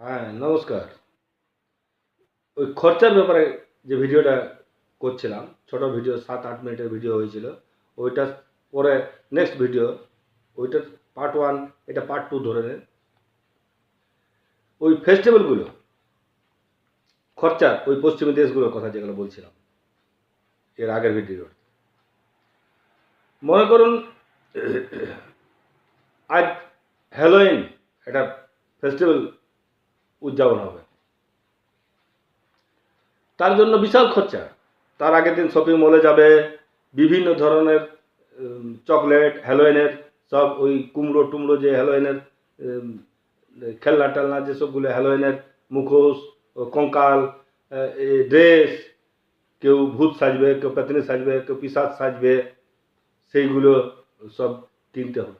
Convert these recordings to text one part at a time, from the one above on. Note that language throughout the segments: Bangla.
হ্যাঁ নমস্কার। ওই খরচার ব্যাপারে যে ভিডিওটা করছিলাম, ছোট ভিডিও, সাত, আট মিনিটের ভিডিও হয়েছিল ওইটা পরে নেক্সট ভিডিও ওইটার পার্ট ওয়ান এটা পার্ট টু ধরে নেন ওই ফেস্টিভ্যালগুলো খরচা ওই পশ্চিমী দেশগুলোর কথা যেগুলো বলছিলাম, এর আগের ভিডিও মনে করুন, আজ হ্যালোইন একটা ফেস্টিভ্যাল উদযাপন হবে। তার জন্য বিশাল খরচা। তার আগের দিন শপিং মলে যাবে বিভিন্ন ধরনের চকলেট হ্যালোইনের সব ওই কুমড়ো টুমড়ো যে হ্যালোইনের উম, খেলনা টেলনা যেসবগুলো হ্যালোইনের মুখোশ কঙ্কাল ড্রেস কেউ ভূত সাজবে কেউ পেতনি সাজবে কেউ পিসাজ সাজবে সেইগুলো সব কিনতে হবে।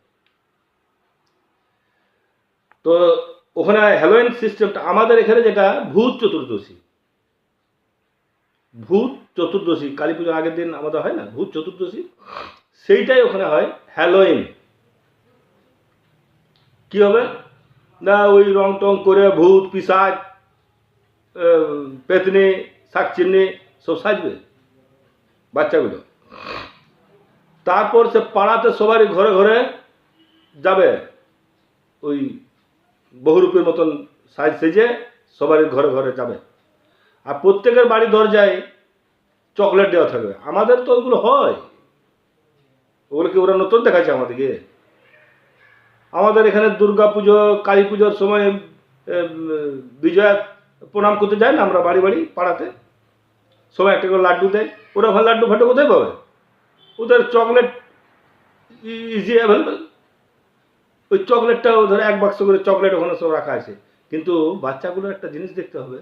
তো ওখানে হ্যালোইন সিস্টেমটা আমাদের এখানে যেটা, ভূত চতুর্দশী। ভূত চতুর্দশী, কালী পুজোর আগের দিন আমাদের হয় না? ভূত চতুর্দশী? সেইটাই ওখানে হয় হ্যালোইন কি হবে? না, ওই রং টং করে ভূত, পিসাজ পেতনি শাক চিন্নি সব সাজবে বাচ্চাগুলো। তারপর সে পাড়াতে সবারই ঘরে ঘরে যাবে ওই বহুরূপীর মতন সাজ সেজে সবারই ঘরে ঘরে যাবে। আর প্রত্যেকের বাড়ি দরজায় চকলেট দেওয়া থাকবে। আমাদের তো ওগুলো হয়। ওগুলো কি ওরা নতুন দেখাচ্ছে আমাদেরকে? আমাদের এখানে দুর্গা পুজো কালী পুজোর সময় বিজয়া প্রণাম করতে যায় না আমরা বাড়ি বাড়ি, পাড়াতে? সবাই একটা করে লাড্ডু দেয়। ওরা ভালো লাড্ডু ফাটু কোথায় পাবে? ওদের চকলেট ইজি অ্যাভেলেবেল ওই চকলেটটা ধরো এক বাক্স করে চকলেট ওখানে সব রাখা আছে। কিন্তু বাচ্চাগুলোর একটা জিনিস দেখতে হবে,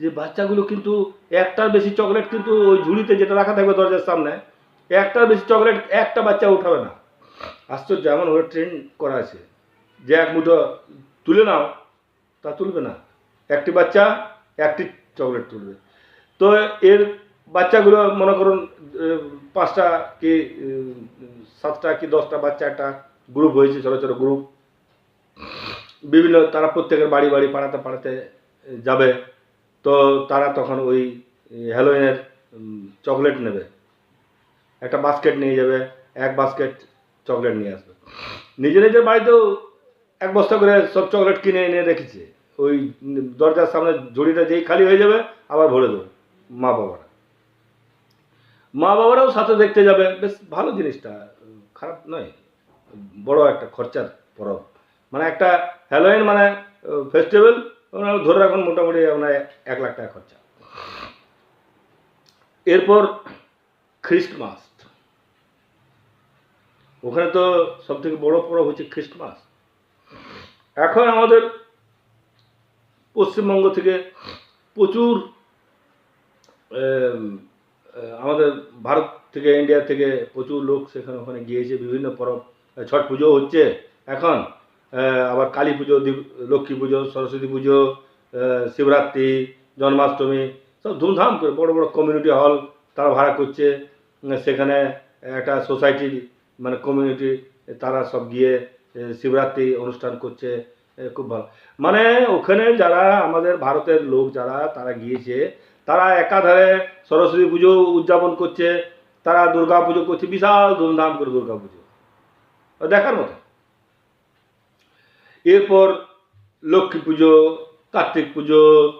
যে বাচ্চাগুলো কিন্তু একটার বেশি চকলেট কিন্তু ওই ঝুড়িতে যেটা রাখা থাকবে দরজার সামনে, একটার বেশি চকলেট একটা বাচ্চা উঠাবে না। আশ্চর্য, এমন ওর ট্রেন করা আছে। যে এক মুঠো তুলে নাও, তা তুলবে না। একটি বাচ্চা, একটি চকলেট তুলবে। তো এর বাচ্চাগুলো মনে করুন পাঁচটা কি সাতটা কি দশটা বাচ্চা একটা গ্রুপ হয়েছে, ছোটো ছোটো গ্রুপ বিভিন্ন তারা প্রত্যেকের বাড়ি বাড়ি, পাড়াতে পাড়াতে যাবে। তো তারা তখন ওই হ্যালোইনের চকলেট নেবে। একটা বাস্কেট নিয়ে যাবে, এক বাস্কেট চকলেট নিয়ে আসবে। নিজের নিজের বাড়িতেও এক বস্তা করে সব চকলেট কিনে এনে রেখেছে। ওই দরজার সামনে ঝুড়িটা যেই খালি হয়ে যাবে, আবার ভরে দেবে, মা বাবারা। মা বাবারাও সাথে দেখতে যাবে। বেশ ভালো জিনিসটা, খারাপ নয়। বড় একটা খরচার পরব। মানে একটা হ্যালোইন মানে ফেস্টিভ্যাল ধরে রাখুন মোটামুটি আপনার এক লাখ টাকা খরচা। এরপর খ্রিস্টমাস ওখানে তো সব থেকে বড় পরব হচ্ছে খ্রিস্টমাস এখন আমাদের পশ্চিমবঙ্গ থেকে প্রচুর আমাদের ভারত থেকে ইন্ডিয়া থেকে প্রচুর লোক সেখানে ওখানে গিয়েছে বিভিন্ন পরব। ছট পুজো হচ্ছে এখন আবার কালী পুজো লক্ষ্মী পুজো, সরস্বতী পুজো শিবরাত্রি, জন্মাষ্টমী, সব ধুমধাম করে বড় বড় কমিউনিটি হল তারা ভাড়া করছে। সেখানে একটা সোসাইটির মানে কমিউনিটি তারা সব গিয়ে শিবরাত্রি অনুষ্ঠান করছে খুব ভালো। মানে ওখানে যারা আমাদের ভারতের লোক যারা, তারা গিয়েছে, তারা একাধারে সরস্বতী পুজো উদযাপন করছে, তারা দুর্গা পুজো করছে, বিশাল ধুমধাম করে দুর্গা পুজো। দেখার মতো। এরপর লক্ষ্মী পুজো, কার্তিক পুজো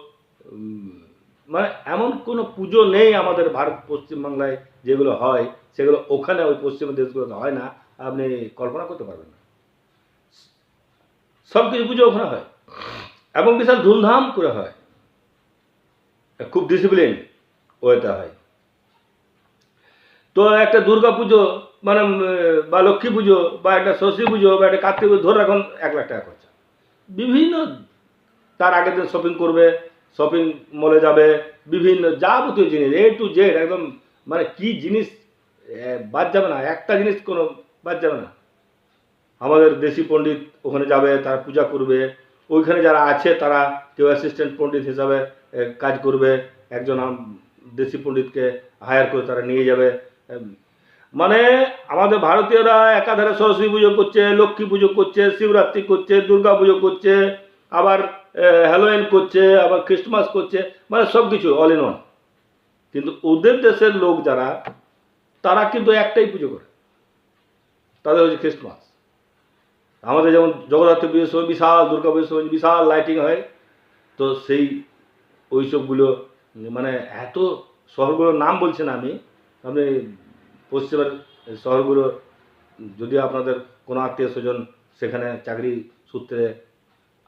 মানে এমন কোনো পুজো নেই আমাদের ভারত, পশ্চিমবাংলায় যেগুলো হয়। সেগুলো ওখানে ওই পশ্চিম দেশগুলোতে হয় না। আপনি কল্পনা করতে পারবেন না। সব কিছু পুজো ওখানে হয়। এবং বিশাল ধুমধাম করে হয়। খুব ডিসিপ্লিন ওয়েতে হয়। তো একটা দুর্গা পুজো মানে বা লক্ষ্মী পুজো, বা একটা সরস্বতী পুজো, বা একটা কার্তিক পুজো, ধরে রাখুন এক লাখ টাকা খরচা। বিভিন্ন তার আগের দিন শপিং করবে শপিং মলে যাবে, বিভিন্ন যাবতীয় জিনিস এ টু জেড একদম মানে কি জিনিস বাদ যাবে না, একটা জিনিস কোনো বাদ যাবে না। আমাদের দেশি পণ্ডিত ওখানে যাবে, তারা পূজা করবে, ওইখানে যারা আছে তারা কেউ অ্যাসিস্ট্যান্ট পণ্ডিত হিসাবে কাজ করবে, একজন দেশি পণ্ডিতকে হায়ার করে তারা নিয়ে যাবে মানে আমাদের ভারতীয়রা একাধারে সরস্বতী পুজো করছে, লক্ষ্মী পুজো করছে, শিবরাত্রি করছে, দুর্গা পুজো করছে, আবার হ্যালোইন করছে, আবার খ্রিস্টমাস করছে মানে সব কিছু অল ইন ওয়ান কিন্তু ওদের দেশের লোক যারা, তারা কিন্তু একটাই পুজো করে। তাদের হচ্ছে খ্রিস্টমাস আমাদের যেমন জগদ্ধাত্রী পুজোর সময় বিশাল, দুর্গা পুজোর সময় বিশাল লাইটিং হয়, তো সেই ওইসবগুলো মানে এত শহরগুলোর নাম বলছেন আমি, আপনি পশ্চিমের শহরগুলো যদি আপনাদের কোনো আত্মীয় স্বজন সেখানে চাকরি সূত্রে,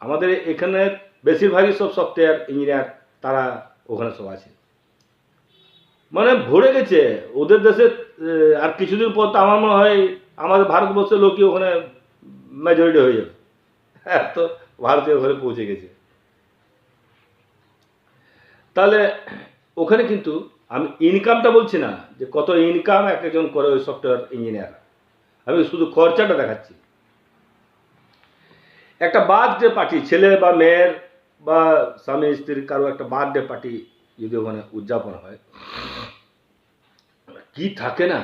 আমাদের এখানের বেশিরভাগই সব সফটওয়্যার ইঞ্জিনিয়ার তারা ওখানে সব আছে। মানে ভরে গেছে, ওদের দেশে আর কিছুদিন পর তো আমার মনে হয় আমাদের ভারতবর্ষের লোকই ওখানে মেজরিটি হয়ে যাবে। এত ভারতীয় ঘরে পৌঁছে গেছে। তাহলে ওখানে কিন্তু আমি ইনকামটা বলছি না, যে কত ইনকাম এক একজন করে ওই সফটওয়্যার ইঞ্জিনিয়ার আমি শুধু খরচাটা দেখাচ্ছি। একটা বার্থডে পার্টি ছেলে বা মেয়ের বা স্বামী স্ত্রীর কারও একটা বার্থডে পার্টি যদি ওখানে উদযাপন হয়, কি থাকে না?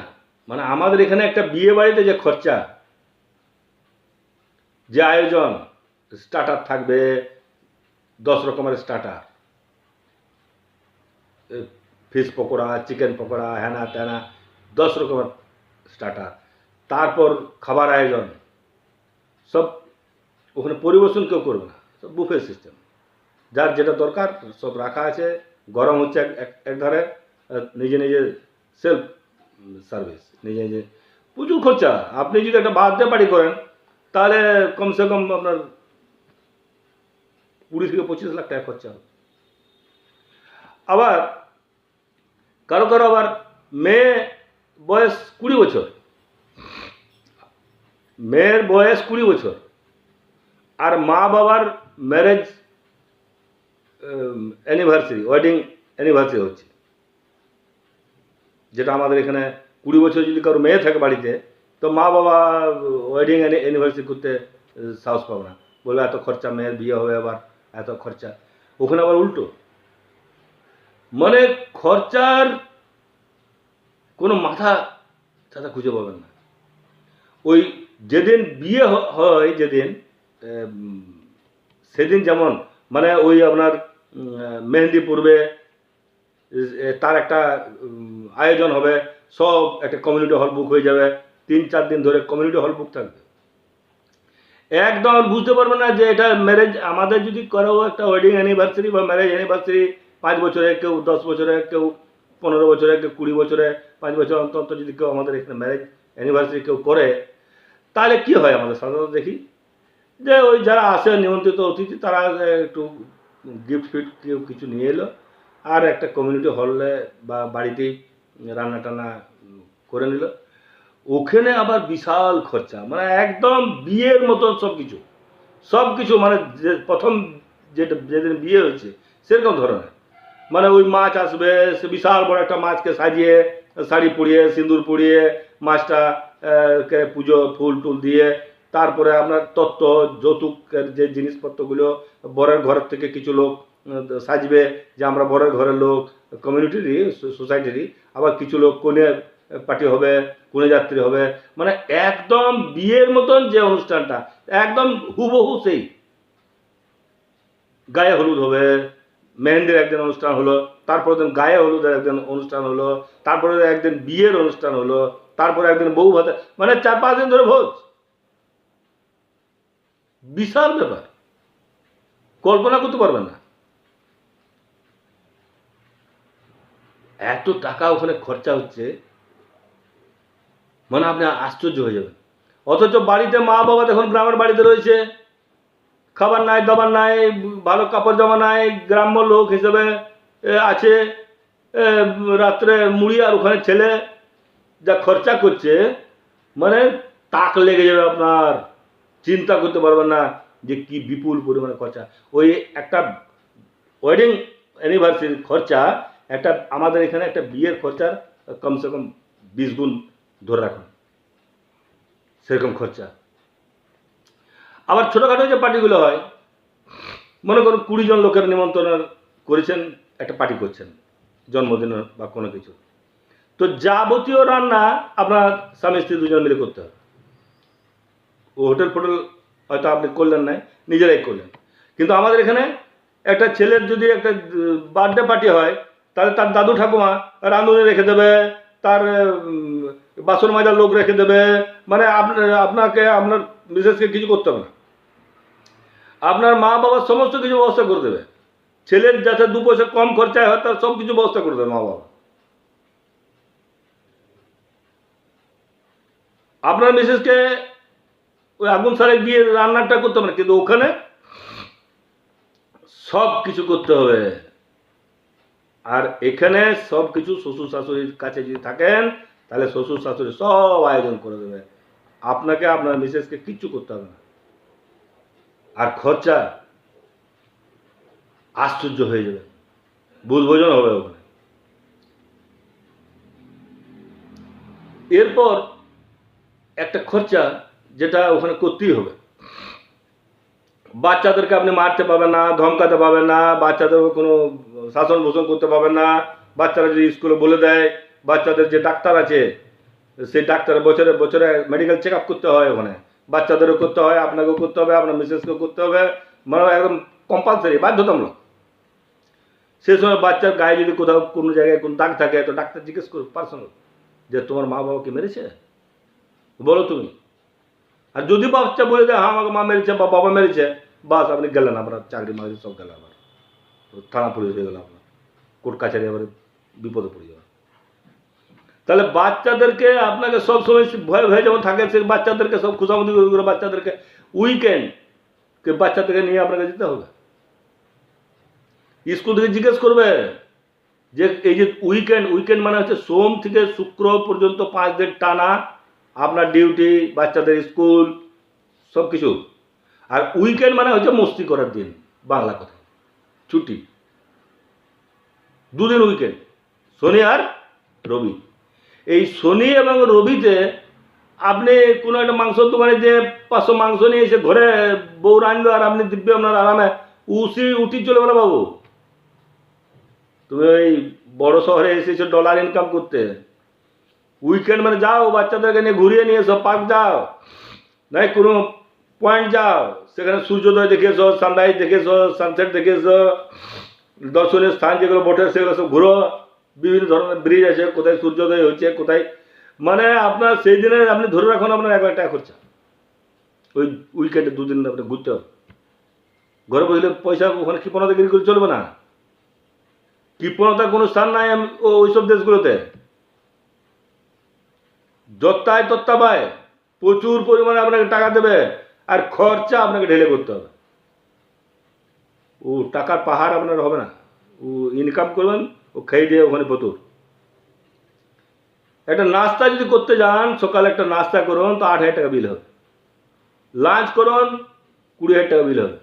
মানে আমাদের এখানে একটা বিয়ে বাড়িতে যে খরচা, যে আয়োজন স্টার্টার থাকবে, দশ রকমের starter fish pakora, chicken pakora হ্যানা ত্যানা দশ রকমের স্টার্টার তারপর খাবার আয়োজন। সব ওখানে পরিবেশন কেউ করবে না। সব বুফে সিস্টেম যার যেটা দরকার, সব রাখা আছে। গরম হচ্ছে এক- এক ধারে নিজে নিজে সেলফ সার্ভিস নিজে নিজে। প্রচুর খরচা। আপনি যদি একটা বার্থডে পার্টি করেন, তাহলে কমসে কম আপনার কুড়ি থেকে পঁচিশ লাখ টাকা খরচা হবে। আবার কারও কারও আবার মেয়ে বয়স কুড়ি বছর। মেয়ের বয়স কুড়ি বছর। আর মা বাবার ম্যারেজ অ্যানিভার্সারি ওয়েডিং অ্যানিভার্সারি হচ্ছে। যেটা আমাদের এখানে কুড়ি বছর যদি কারও মেয়ে থাকে বাড়িতে, তো মা বাবা ওয়েডিং অ্যানিভার্সারি করতে সাহস পাবে না। বলবে, এত খরচা, মেয়ের বিয়ে হবে আবার, এত খরচা। ওখানে আবার উল্টো। মানে খরচার কোনো মাথা ছাতা খুঁজে পাবেন না। ওই যেদিন বিয়ে হয় যেদিন সেদিন যেমন মানে ওই আপনার মেহেন্দি পূর্বে তার একটা আয়োজন হবে, সব একটা কমিউনিটি হল বুক হয়ে যাবে, তিন চার দিন ধরে কমিউনিটি হল বুক থাকবে। একদম বুঝতে পারবে না যে এটা ম্যারেজ আমাদের যদি করো একটা ওয়েডিং অ্যানিভার্সারি বা ম্যারেজ অ্যানিভার্সারি পাঁচ বছরে কেউ, দশ বছরে কেউ, পনেরো বছরে কেউ, কুড়ি বছরে, পাঁচ বছর অন্তর যদি কেউ আমাদের এখানে ম্যারেজ অ্যানিভার্সারি কেউ করে, তাহলে কি হয় আমাদের সাধারণত দেখি? যে ওই যারা আসে নিমন্ত্রিত অতিথি, তারা একটু গিফট ফিফট কেউ কিছু নিয়ে এলো। আর একটা কমিউনিটি হলে বা বাড়িতেই রান্না টান্না করে নিল। ওখানে আবার বিশাল খরচা মানে একদম বিয়ের মতন সব কিছু সব কিছু মানে যে, প্রথম যেটা, যেদিন বিয়ে হয়েছে, সেরকম ধরনের। মানে ওই মাছ আসবে, সে বিশাল বড় একটা মাছকে সাজিয়ে, শাড়ি পরিয়ে, সিঁদুর পরিয়ে, মাছটা কে পুজো, ফুল টুল দিয়ে, তারপরে আপনার তত্ত্ব, যৌতুকের যে জিনিসপত্রগুলো, বরের ঘরের থেকে কিছু লোক সাজবে, যে আমরা বরের ঘরের লোক কমিউনিটিরই সোসাইটিরই আবার কিছু লোক কোনে পার্টি হবে, কোনে যাত্রী হবে মানে একদম বিয়ের মতন যে অনুষ্ঠানটা, একদম হুবহু সেই। গায়ে হলুদ হবে মেহেন্দির একদিন অনুষ্ঠান হলো তারপরে দিন গায়ে হলুদের একদিন অনুষ্ঠান হলো তারপরে একদিন বিয়ের অনুষ্ঠান হলো, তারপরে একদিন বউ ভাতে মানে চার পাঁচ দিন ধরে ভোজ। বিশাল ব্যাপার। কল্পনা করতে পারবেন না। এত টাকা ওখানে খরচা হচ্ছে মানে আপনি আশ্চর্য হয়ে যাবেন। অথচ বাড়িতে মা বাবা দেখুন গ্রামের বাড়িতে রয়েছে। খাবার নাই, দাবার নাই, ভালো কাপড় জামা নাই, গ্রাম্য লোক হিসেবে আছে রাত্রে মুড়ি আর ওখানে ছেলে যা খরচা করছে মানে তাক লেগে যাবে আপনার, চিন্তা করতে পারবেন না যে কি বিপুল পরিমাণে খরচা। ওই একটা ওয়েডিং অ্যানিভার্সারির খরচা, একটা আমাদের এখানে একটা বিয়ের খরচার, কমসে কম বিশ গুণ ধরে রাখুন। সেরকম খরচা। আবার ছোটোখাটো যে পার্টিগুলো হয়, মনে করুন কুড়ি জন লোকের নিমন্ত্রণ করেছেন, একটা পার্টি করছেন জন্মদিনের বা কোনো কিছু। তো যাবতীয় রান্না আপনার স্বামী স্ত্রী দুজন মিলে করতে হবে। ও হোটেল ফোটেল হয়তো আপনি করলেন নাই, নিজেরাই করলেন। কিন্তু আমাদের এখানে একটা ছেলের যদি একটা বার্থডে পার্টি হয়, তাহলে তার দাদু ঠাকুমা রাঁধুনি রেখে দেবে তার বাসন মাজার লোক রেখে দেবে। মানে আপনাকে, আপনার মিসেসকে কিছু করতে হবে না। আপনার মা বাবার সমস্ত কিছু ব্যবস্থা করে দেবে। ছেলের যাতে দু পয়সা কম খরচায় হয়, তার সব কিছু ব্যবস্থা করে দেবে মা বাবা। আপনার মিসেসকে ওই আগুন সারে গিয়ে রান্নাটা করতে হবে না, কিন্তু ওখানে সব কিছু করতে হবে। আর এখানে সব কিছু শ্বশুর শাশুড়ির কাছে যদি থাকেন, তাহলে শ্বশুর শাশুড়ি সব আয়োজন করে দেবে। আপনাকে, আপনার মিসেসকে কিচ্ছু করতে হবে না। আর খরচা আশ্চর্য হয়ে যাবে। বুধভোজন হবে ওখানে। এরপর একটা খরচা যেটা ওখানে করতেই হবে। বাচ্চাদেরকে আপনি মারতে পাবেন না, ধমকাতে পাবেন না বাচ্চাদের কোনো শাসন ভূষণ করতে পাবেন না। বাচ্চারা যদি স্কুলে বলে দেয়, বাচ্চাদের যে ডাক্তার আছে, সেই ডাক্তার বছরে বছরে মেডিকেল চেক আপ করতে হয় ওখানে। বাচ্চাদেরও করতে হয়, আপনাকেও করতে হবে, আপনার মিসেসকেও করতে হবে। মানে একদম কম্পালসারি বাধ্যতামূলক। সে সময় বাচ্চার গায়ে যদি কোথাও কোনো জায়গায় কোনো দাগ থাকে, তো ডাক্তার জিজ্ঞেস করুক পার্সোনাল যে তোমার মা বাবাকে মেরেছে? বলো তুমি। আর যদি বাচ্চা বলে দেয় হ্যাঁ আমাকে মা মেরেছে বা বাবা মেরেছে, বাস আপনি গেলেন, আপনার চাকরি মাকরি সব গেলেন থানা পুলিশ হয়ে গেল আপনার কোর্ট কাছারি আবার বিপদে পড়ে যাবে তাহলে বাচ্চাদেরকে আপনাকে সব সময় ভয় ভয়ে যেমন থাকে, সে বাচ্চাদেরকে সব খুশামতি করে বাচ্চাদেরকে উইকেন্ড কে বাচ্চাদেরকে নিয়ে আপনাকে যেতে হবে। স্কুল থেকে জিজ্ঞেস করবে যে এই যে উইকেন্ড উইকেন্ড মানে হচ্ছে সোম থেকে শুক্র পর্যন্ত পাঁচ দিন টানা আপনার ডিউটি বাচ্চাদের স্কুল সব কিছু আর উইকেন্ড মানে হচ্ছে মস্তি করার দিন, বাংলা কথা। ছুটি। দুদিন উইকেন্ড শনি আর রবি। এই শনি এবং রবিতে আপনি কোনো একটা মাংসর দোকানে যে পাঁচশো মাংস নিয়ে এসে ঘরে বউ রাঁধলো আর আপনি দিব্যে আপনার আরামে উসি উঠি চলে না বাবু। তুমি ওই বড় শহরে এসেছ ডলার ইনকাম করতে। উইকেন্ড মানে যাও, বাচ্চাদেরকে নিয়ে ঘুরিয়ে নিয়ে এসো পার্ক যাও। নাই, কোনো পয়েন্ট যাও। সেখানে সূর্যোদয় দেখে এসো সানরাইজ দেখে এসো সানসেট দেখে এসো দর্শনীয় স্থান যেগুলো বটে সেগুলো সব ঘুরো। বিভিন্ন ধরনের ব্রিজ আছে, কোথায় সূর্যোদয় হচ্ছে কোথায় মানে আপনার সেই দিনে আপনি ধরে রাখুন আপনার এক লাখ টাকা খরচা। ওই উইকেন্ডে দুদিন আপনি ঘুরতে হবে। ঘরে বসলে পয়সা ওখানে কৃপণতা গিরি করে চলবে না। কৃপণতার কোনো স্থান নাই ওইসব দেশগুলোতে। যত্তায় তত্তা পায় প্রচুর পরিমাণে আপনাকে টাকা দেবে। আর খরচা আপনাকে ঢেলে করতে হবে। ও টাকার পাহাড় আপনার হবে না। ও ইনকাম করবেন, ও খেয়ে দিয়ে ওখানে প্রচুর একটা নাস্তা যদি করতে যান, সকালে একটা নাস্তা করুন, তো আট হাজার টাকা বিল হবে। লাঞ্চ করুন, কুড়ি হাজার টাকা বিল হবে।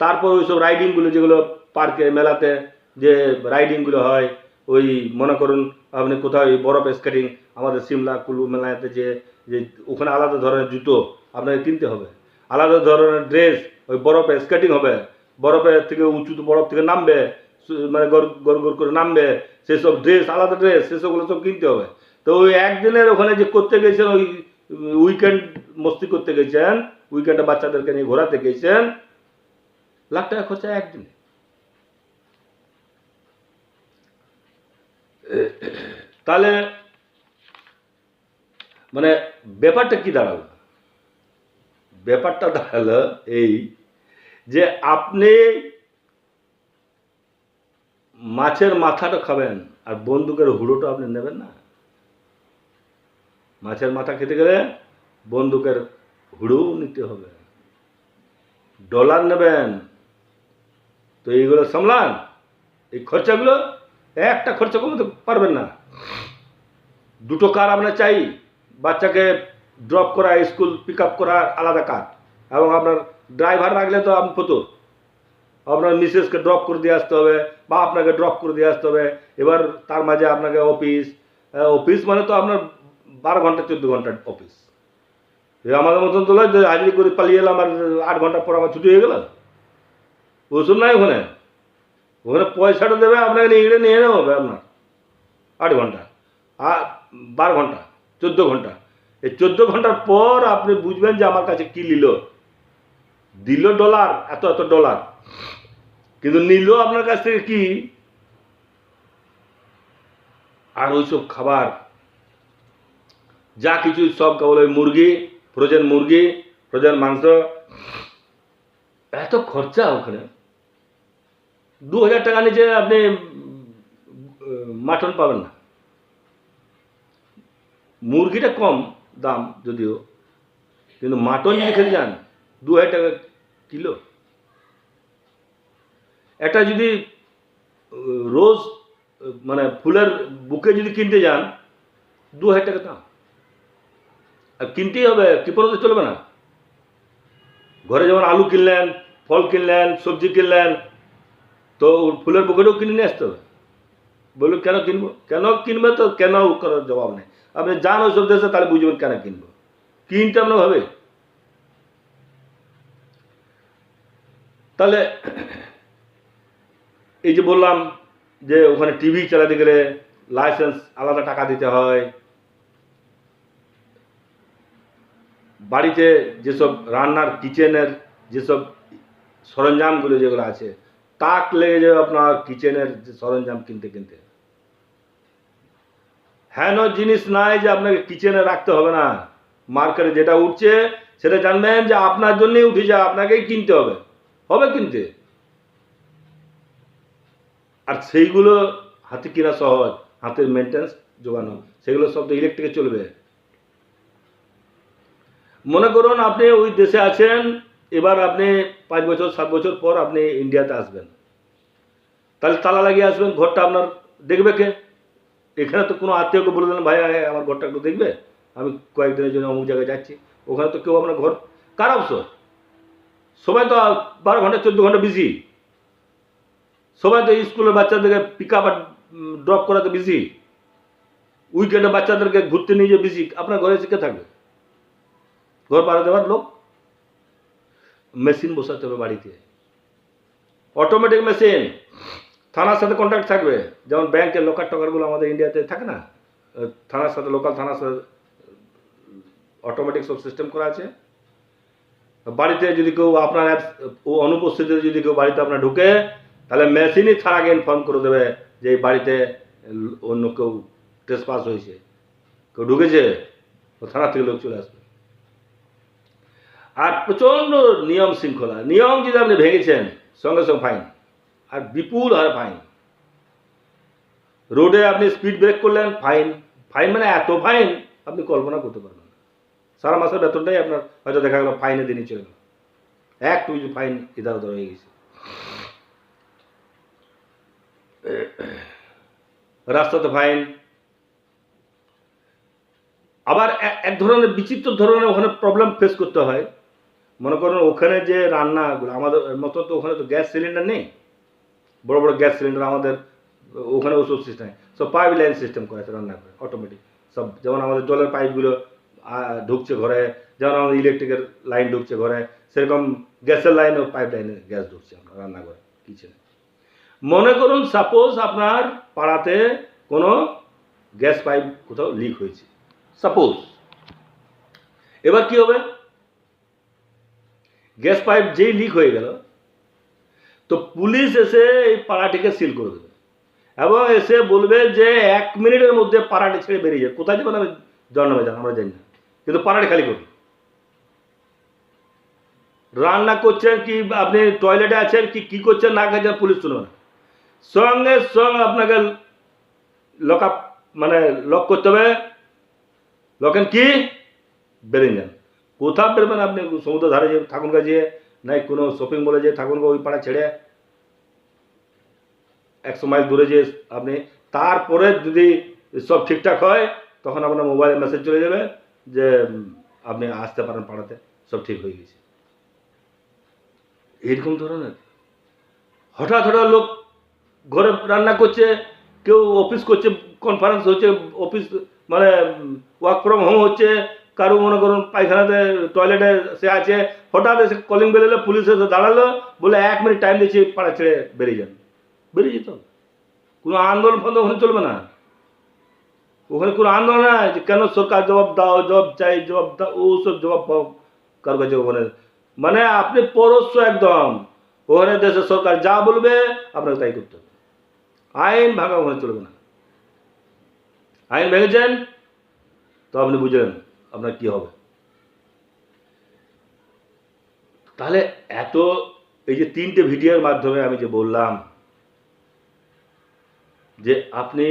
তারপর ওই সব রাইডিংগুলো যেগুলো পার্কে মেলাতে যে রাইডিংগুলো হয়, ওই মনে করুন, আপনি কোথাও বরফ স্কেটিং আমাদের সিমলা, কুলু, মেলাতে যে যে ওখানে আলাদা ধরনের জুতো আপনাকে কিনতে হবে। আলাদা ধরনের ড্রেস ওই বরফে স্কেটিং হবে। বরফের থেকে উঁচু বরফ থেকে নামবে মানে গর গর করে নামবে, সেসব ড্রেস আলাদা ড্রেস সেসবগুলো সব কিনতে হবে। তো ওই একদিনের ওখানে যে করতে গেছেন ওই উইকেন্ড মস্তি করতে গেছেন উইকেন্ডে বাচ্চাদেরকে নিয়ে ঘোরাতে গেছেন, লাখ টাকা খরচা একদিনে। তাহলে মানে ব্যাপারটা কি দাঁড়াল? ব্যাপারটা দাঁড়াল এই যে আপনি মাছের মাথাটা খাবেন আর বন্দুকের হুড়োটা আপনি নেবেন না। মাছের মাথা খেতে গেলে বন্দুকের হুড়ো নিতে হবে। ডলার নেবেন। তো এইগুলো সামলান। এই খরচাগুলো, একটা খরচা কমাতে পারবেন না। দুটো কার আপনার চাই? বাচ্চাকে ড্রপ করা স্কুল পিক আপ করা আলাদা কার এবং আপনার ড্রাইভার রাখলে তো আপনি ফতুর আপনার মিসেসকে ড্রপ করে দিয়ে আসতে হবে, বা আপনাকে ড্রপ করে দিয়ে আসতে হবে। এবার তার মাঝে আপনাকে অফিস অফিস মানে তো আপনার বারো ঘণ্টা, চোদ্দ ঘণ্টার অফিস আমাদের মতন তো নয় যে হাজিরি করে পালিয়ে এলাম আর আট ঘণ্টা পর আমার ছুটি হয়ে গেল। ওসব নাই ওখানে। ওখানে পয়সাটা দেবে, আপনাকে নিয়ে নিয়ে নেওয়া হবে আপনার। আট ঘণ্টা। আর বারো ঘণ্টা। চোদ্দ ঘণ্টা। এই চোদ্দ ঘণ্টার পর আপনি বুঝবেন যে আমার কাছে কী নিল। দিল ডলার, এত এত ডলার। কিন্তু নিল আপনার কাছ থেকে কি? আর ওইসব খাবার। যা কিছু সব কেবল ওই মুরগি ফ্রোজেন মুরগি ফ্রোজেন মাংস। এত খরচা ওখানে। দু হাজার টাকা নিচে আপনি মাটন পাবেন না। মুরগিটা কম দাম যদিও, কিন্তু মাটন যদি খেতে যান, দু হাজার টাকা কিলো। একটা যদি, রোজ মানে ফুলের বুকে যদি কিনতে যান, দু হাজার টাকা দাম। আর কিনতেই হবে কৃপণতে চলবে না। ঘরে যেমন আলু কিনলেন, ফল কিনলেন, সবজি কিনলেন, তো ফুলের বুকেটাও কিনে নিয়ে আসতে হবে। বলল, কেন কিনবো? কেন কিনবে তো? কেন করার জবাব নেই? আপনি যান ওইসব দেশে তাহলে বুঝবেন কেন কিনবো। কিনতে আপনার হবে? তাহলে এই যে বললাম যে ওখানে টিভি চালাতে গেলে লাইসেন্স আলাদা টাকা দিতে হয়। বাড়িতে যেসব রান্নার, কিচেনের যেসব সরঞ্জামগুলো যেগুলো আছে তাক লেগে যাবে আপনার কিচেনের সরঞ্জাম কিনতে কিনতে। হেন জিনিস নাই যে আপনাকে কিচেনে রাখতে হবে না। মার্কেটে যেটা উঠছে, সেটা জানবেন যে আপনার জন্যই উঠে যায়, আপনাকেই কিনতে হবে। হবে কিনতে। আর সেইগুলো হাতে কিনা সহজ, হাতের মেনটেন্স জোগানো, সেগুলো সব তো ইলেকট্রিকে চলবে। মনে করুন আপনি ওই দেশে আছেন এবার আপনি পাঁচ বছর, সাত বছর পর আপনি ইন্ডিয়াতে আসবেন। তাহলে তালা লাগিয়ে আসবেন, ঘরটা আপনার দেখবে কে? এখানে তো কোনো আত্মীয়কে বলে দিলেন, ভাই আমার ঘরটা একটু দেখবে? আমি কয়েকদিনের জন্য অমুক জায়গায় যাচ্ছি। ওখানে তো কেউ আপনার ঘর কার অবসর সবাই তো বারো ঘণ্টা, চোদ্দ ঘণ্টা বিজি সবাই তো স্কুলের বাচ্চাদেরকে পিক আপ আর ড্রপ করাতে বিজি উইকেন্ডে বাচ্চাদেরকে ঘুরতে নিয়ে যেয়ে বিজি আপনার ঘরে শিখে থাকবে? ঘর পাড়া দেওয়ার লোক? মেশিন বসাতে হবে বাড়িতে। অটোমেটিক মেশিন থানার সাথে কন্ট্যাক্ট থাকবে। যেমন ব্যাংকের লোকার টকারগুলো আমাদের ইন্ডিয়াতে থাকে না? থানার সাথে লোকাল থানার সাথে অটোমেটিক সব সিস্টেম করা আছে। বাড়িতে যদি কেউ আপনার অনুপস্থিতিতে যদি কেউ বাড়িতে আপনার ঢুকে, তাহলে মেশিনই থানাকে ইনফর্ম করে দেবে যে এই বাড়িতে অন্য কেউ টেস্ট পাস হয়েছে। কেউ ঢুকেছে থানা থেকে লোক চলে আসবে। আর প্রচণ্ড নিয়ম শৃঙ্খলা। নিয়ম যদি আপনি ভেঙেছেন, সঙ্গে সঙ্গে ফাইন। আর বিপুল হারে ফাইন। রোডে আপনি স্পিড ব্রেক করলেন, ফাইন। ফাইন মানে এত ফাইন, আপনি কল্পনা করতে পারবেন না। সারা মাসের বেতনটাই আপনার হয়তো দেখা গেল ফাইনে দিনই চলে গেল। এক টু ফাইন ইধার উধার হয়ে গেছে। রাস্তাতে ফাইন। আবার এক- এক ধরনের বিচিত্র ধরনের ওখানে প্রবলেম ফেস করতে হয়। মনে করুন ওখানে যে রান্নাগুলো আমাদের মতো তো ওখানে তো গ্যাস সিলিন্ডার নেই। বড় বড় গ্যাস সিলিন্ডার আমাদের, ওখানে ওসব সিস্টেম সব পাইপ লাইন সিস্টেম করা আছে রান্না করে অটোমেটিক সব, যেমন আমাদের জলের পাইপগুলো ঢুকছে ঘরে, যেমন আমাদের ইলেকট্রিকের লাইন ঢুকছে ঘরে, সেরকম গ্যাসের লাইনও পাইপ লাইনে গ্যাস ঢুকছে আপনার রান্নাঘরে কিচেনে মনে করুন সাপোজ আপনার পাড়াতে কোনো গ্যাস পাইপ কোথাও লিক হয়েছে। সাপোজ এবার কি হবে? গ্যাস পাইপ যেই লিক হয়ে গেল, তো পুলিশ এসে এই পাড়াটিকে সিল করে দেবে এবং এসে বলবে যে এক মিনিটের মধ্যে পাড়াটি ছেড়ে বেরিয়ে যায় কোথায় যাবেন আমি জন্মে যান আমরা জানি না। কিন্তু পাড়াটি খালি করুন রান্না করছেন কি, আপনি টয়লেটে আছেন কি কি করছেন না খাচ্ছেন পুলিশ শুনবে না। সঙ্গে সঙ্গে আপনাকে লক আপ মানে লক করতে হবে। লকেন কি? বেরিয়ে যান কোথাও বেরবেন আপনি সমুদ্র ধারে যে গা যেয়ে নাই কোনো শপিং মলে যে গা ওই পাড়া ছেড়ে একশো মাইল দূরে যে আপনি, তারপরে যদি সব ঠিকঠাক হয়, তখন আপনার মোবাইলে মেসেজ চলে যাবে যে আপনি আসতে পারেন পাড়াতে, সব ঠিক হয়ে গেছে। এরকম ধরনের। হঠাৎ হঠাৎ লোক ঘরে রান্না করছে, কেউ অফিস করছে কনফারেন্স হচ্ছে অফিস মানে ওয়ার্ক ফ্রম হোম হচ্ছে কারও মনে করুন পায়খানাতে টয়লেটে সে আছে, হঠাৎ এসে কলিং বেল এলো পুলিশ এসে দাঁড়াল, বলে, এক মিনিট টাইম দিচ্ছি, পাড়া ছেড়ে বেরিয়ে যান। বেরিয়ে যেত। কোনো আন্দোলন ফন্দ ওখানে চলবে না। ওখানে কোনো আন্দোলন নাই যে, কেন সরকার জবাব দাও, জবাব চাই, জবাব দাও, ও সব জবাব পাও, কারও কাছে ওখানে? মানে আপনি পরস্য একদম, ওখানে দেশের সরকার যা বলবে, আপনাকে তাই করতে হবে। আইন ভাঙা ওখানে চলবে না। আইন ভেঙেছেন, তো আপনি বুঝলেন। আপনার কি হবে? তাহলে এত, এই যে তিনটে ভিডিওর মাধ্যমে আমি যে বললাম যে আপনি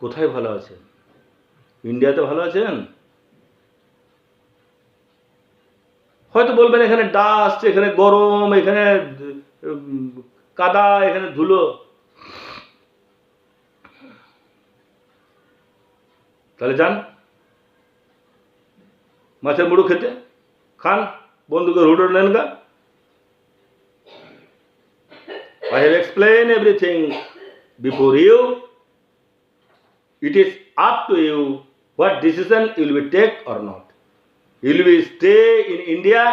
কোথায় ভালো আছেন? ইন্ডিয়াতে ভালো আছেন? হয়তো বলবেন এখানে ডাস্ট, এখানে গরম, এখানে কাদা, এখানে ধুলো। তাহলে যান। मत मुड़कते खा बंद हूडन I have explain everything before you it is up to you what decision you will take or not you will stay in India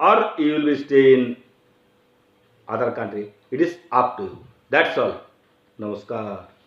or you will stay in other country it is up to you that's all नमस्कार